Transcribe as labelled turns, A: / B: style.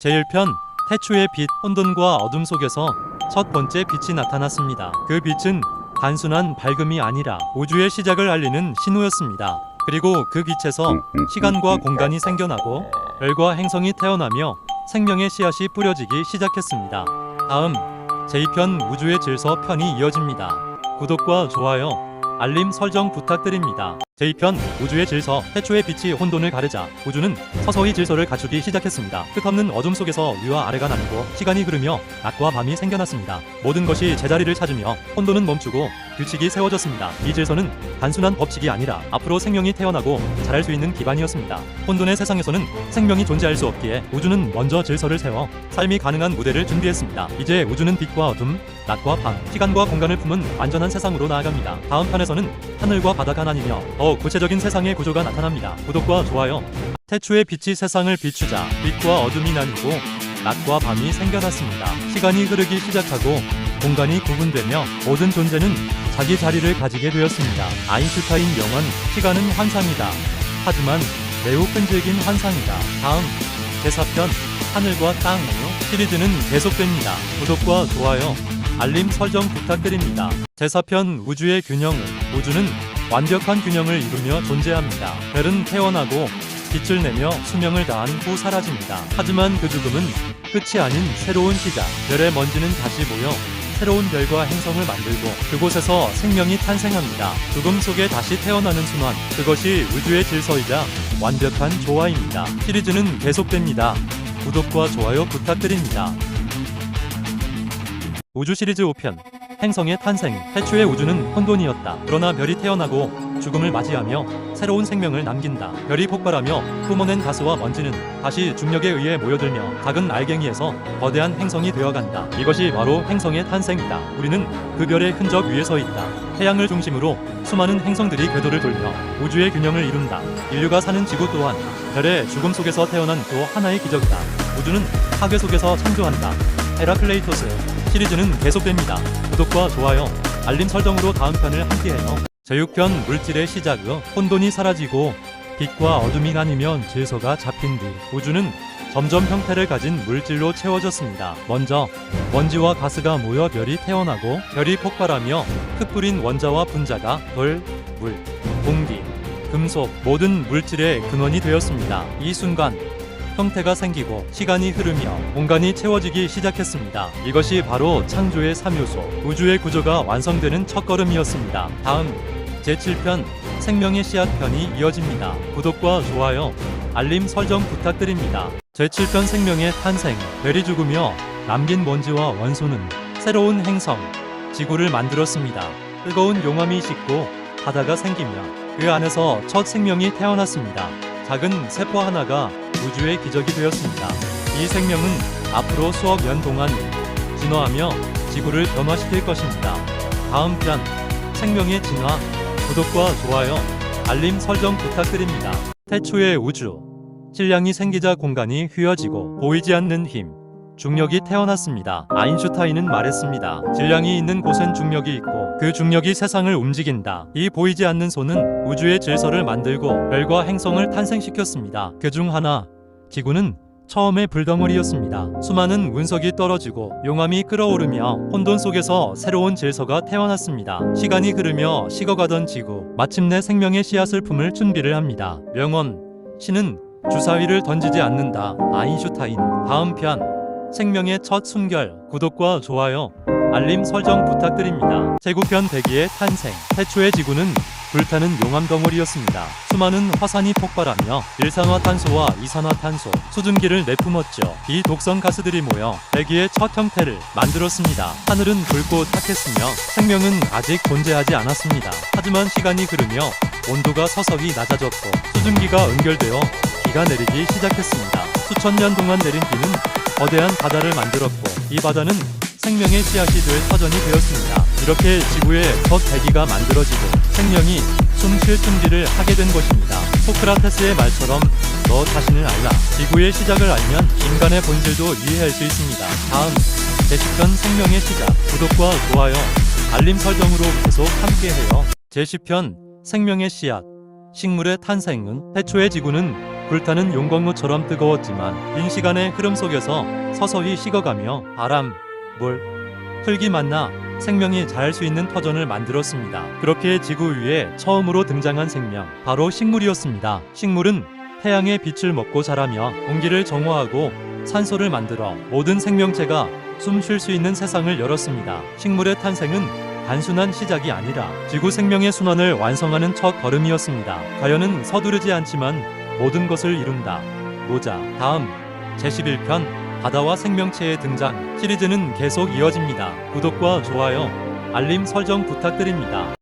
A: 제1편 태초의 빛 혼돈과 어둠 속에서 첫 번째 빛이 나타났습니다. 그 빛은 단순한 밝음이 아니라 우주의 시작을 알리는 신호였습니다. 그리고 그 빛에서 시간과 공간이 생겨나고 별과 행성이 태어나며 생명의 씨앗이 뿌려지기 시작했습니다. 다음 제2편 우주의 질서 편이 이어집니다. 구독과 좋아요, 알림 설정 부탁드립니다. 제2편 우주의 질서 태초의 빛이 혼돈을 가르자 우주는 서서히 질서를 갖추기 시작했습니다. 끝없는 어둠 속에서 위와 아래가 나뉘고 시간이 흐르며 낮과 밤이 생겨났습니다. 모든 것이 제자리를 찾으며 혼돈은 멈추고 규칙이 세워졌습니다. 이 질서는 단순한 법칙이 아니라 앞으로 생명이 태어나고 자랄 수 있는 기반이었습니다. 혼돈의 세상에서는 생명이 존재할 수 없기에 우주는 먼저 질서를 세워 삶이 가능한 무대를 준비했습니다. 이제 우주는 빛과 어둠, 낮과 밤, 시간과 공간을 품은 완전한 세상으로 나아갑니다. 다음 편에서는 하늘과 바다가 나뉘며 더 구체적인 세상의 구조가 나타납니다. 구독과 좋아요. 태초의 빛이 세상을 비추자 빛과 어둠이 나뉘고 낮과 밤이 생겨났습니다. 시간이 흐르기 시작하고 공간이 구분되며 모든 존재는 자기 자리를 가지게 되었습니다. 아인슈타인 명언 시간은 환상이다. 하지만 매우 끈질긴 환상이다. 다음 제4편 하늘과 땅 시리즈는 계속됩니다. 구독과 좋아요, 알림 설정 부탁드립니다. 제4편 우주의 균형을 우주는 완벽한 균형을 이루며 존재합니다. 별은 태어나고 빛을 내며 수명을 다한 후 사라집니다. 하지만 그 죽음은 끝이 아닌 새로운 시작. 별의 먼지는 다시 모여 새로운 별과 행성을 만들고 그곳에서 생명이 탄생합니다. 죽음 속에 다시 태어나는 순환. 그것이 우주의 질서이자 완벽한 조화입니다. 시리즈는 계속됩니다. 구독과 좋아요 부탁드립니다. 우주 시리즈 5편 행성의 탄생 태초의 우주는 혼돈이었다. 그러나 별이 태어나고 죽음을 맞이하며 새로운 생명을 남긴다. 별이 폭발하며 뿜어낸 가스와 먼지는 다시 중력에 의해 모여들며 작은 알갱이에서 거대한 행성이 되어간다. 이것이 바로 행성의 탄생이다. 우리는 그 별의 흔적 위에 서 있다. 태양을 중심으로 수많은 행성들이 궤도를 돌며 우주의 균형을 이룬다. 인류가 사는 지구 또한 별의 죽음 속에서 태어난 또 하나의 기적이다. 우주는 파괴 속에서 창조한다. 헤라클레이토스 시리즈는 계속됩니다. 구독과 좋아요, 알림 설정으로 다음 편을 함께해요. 제6편 물질의 시작은 혼돈이 사라지고 빛과 어둠이 나뉘면 질서가 잡힌 뒤 우주는 점점 형태를 가진 물질로 채워졌습니다. 먼저 먼지와 가스가 모여 별이 태어나고 별이 폭발하며 흩뿌린 원자와 분자가 돌, 물, 공기, 금속 모든 물질의 근원이 되었습니다. 이 순간 형태가 생기고 시간이 흐르며 공간이 채워지기 시작했습니다. 이것이 바로 창조의 3요소, 우주의 구조가 완성되는 첫걸음이었습니다. 다음 제7편 생명의 씨앗 편이 이어집니다. 구독과 좋아요, 알림 설정 부탁드립니다. 제7편 생명의 탄생, 별이 죽으며 남긴 먼지와 원소는 새로운 행성, 지구를 만들었습니다. 뜨거운 용암이 식고 바다가 생기며 그 안에서 첫 생명이 태어났습니다. 작은 세포 하나가 우주의 기적이 되었습니다. 이 생명은 앞으로 수억 년 동안 진화하며 지구를 변화시킬 것입니다. 다음 편 생명의 진화 구독과 좋아요 알림 설정 부탁드립니다. 태초의 우주 질량이 생기자 공간이 휘어지고 보이지 않는 힘 중력이 태어났습니다. 아인슈타인은 말했습니다. 질량이 있는 곳엔 중력이 있고 그 중력이 세상을 움직인다. 이 보이지 않는 손은 우주의 질서를 만들고 별과 행성을 탄생시켰습니다. 그 중 하나 지구는 처음에 불덩어리였습니다. 수많은 운석이 떨어지고 용암이 끓어오르며 혼돈 속에서 새로운 질서가 태어났습니다. 시간이 흐르며 식어가던 지구, 마침내 생명의 씨앗을 품을 준비를 합니다. 명언, 신은 주사위를 던지지 않는다. 아인슈타인. 다음 편, 생명의 첫 순결, 구독과 좋아요, 알림 설정 부탁드립니다. 제국편 대기의 탄생, 태초의 지구는 불타는 용암 덩어리였습니다. 수많은 화산이 폭발하며 일산화탄소와 이산화탄소, 수증기를 내뿜었죠. 이 독성 가스들이 모여 대기의 첫 형태를 만들었습니다. 하늘은 붉고 탁했으며 생명은 아직 존재하지 않았습니다. 하지만 시간이 흐르며 온도가 서서히 낮아졌고 수증기가 응결되어 비가 내리기 시작했습니다. 수천 년 동안 내린 비는 거대한 바다를 만들었고 이 바다는 생명의 씨앗이 될 터전이 되었습니다. 이렇게 지구에 첫 대기가 만들어지고 생명이 숨쉴 준비를 하게 된 것입니다. 소크라테스의 말처럼 너 자신을 알라. 지구의 시작을 알면 인간의 본질도 이해할 수 있습니다. 다음 제10편 생명의 시작 구독과 좋아요 알림 설정으로 계속 함께해요. 제10편 생명의 씨앗 식물의 탄생은 태초의 지구는 불타는 용광로처럼 뜨거웠지만 긴 시간의 흐름 속에서 서서히 식어가며 바람, 물, 흙이 만나 생명이 자랄 수 있는 터전을 만들었습니다. 그렇게 지구 위에 처음으로 등장한 생명, 바로 식물이었습니다. 식물은 태양의 빛을 먹고 자라며 공기를 정화하고 산소를 만들어 모든 생명체가 숨 쉴 수 있는 세상을 열었습니다. 식물의 탄생은 단순한 시작이 아니라 지구 생명의 순환을 완성하는 첫 걸음이었습니다. 가연은 서두르지 않지만 모든 것을 이룬다. 모자 다음 제11편 바다와 생명체의 등장 시리즈는 계속 이어집니다. 구독과 좋아요, 알림 설정 부탁드립니다.